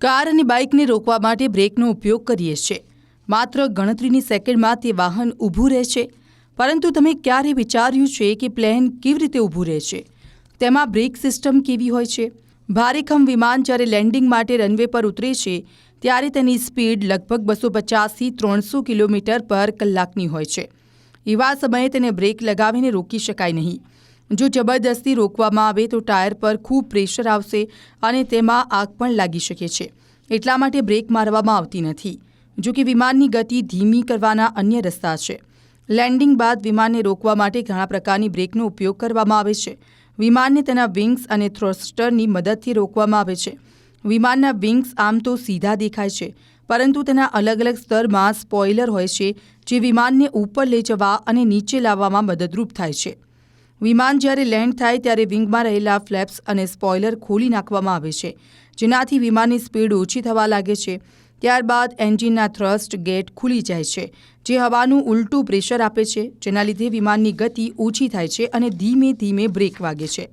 Car અને બાઇકને રોકવા માટે બ્રેકનો ઉપયોગ કરીએ છીએ. માત્ર ગણતરીની સેકન્ડમાં તે વાહન ઊભું રહે છે. પરંતુ તમે ક્યારે વિચાર્યું છે કે પ્લેન કેવી રીતે ઊભું રહે છે? તેમાં બ્રેક સિસ્ટમ કેવી હોય છે? ભારેખમ વિમાન જ્યારે લેન્ડિંગ માટે રનવે પર ઉતરે છે, ત્યારે તેની સ્પીડ લગભગ બસો પચાસથી ત્રણસો કિલોમીટર પર કલાકની હોય છે. એવા સમયે તેને બ્રેક લગાવીને રોકી શકાય નહીં. જો જબરદસ્તી રોકવામાં આવે તો ટાયર પર ખૂબ પ્રેશર આવશે અને તેમાં આગ પણ લાગી શકે છે. એટલા માટે બ્રેક મારવામાં આવતી નથી. જો કે વિમાનની ગતિ ધીમી કરવાના અન્ય રસ્તા છે. લેન્ડિંગ બાદ વિમાનને રોકવા માટે ઘણા પ્રકારની બ્રેકનો ઉપયોગ કરવામાં આવે છે. વિમાનને તેના વિંગ્સ અને થ્રસ્ટરની મદદથી રોકવામાં આવે છે. વિમાનના વિંગ્સ આમ તો સીધા દેખાય છે, પરંતુ તેના અલગ અલગ સ્તરમાં સ્પોઇલર હોય છે, જે વિમાનને ઉપર લઈ જવા અને નીચે લાવવામાં મદદરૂપ થાય છે. વિમાન જ્યારે લેન્ડ થાય ત્યારે વિંગમાં રહેલા ફ્લેપ્સ અને સ્પોઇલર ખોલી નાખવામાં આવે છે, જેનાથી વિમાનની સ્પીડ ઓછી થવા લાગે છે. ત્યારબાદ એન્જિનના થ્રસ્ટ ગેટ ખુલી જાય છે, જે હવાનું ઉલટું પ્રેશર આપે છે, જેના લીધે વિમાનની ગતિ ઓછી થાય છે અને ધીમે ધીમે બ્રેક વાગે છે.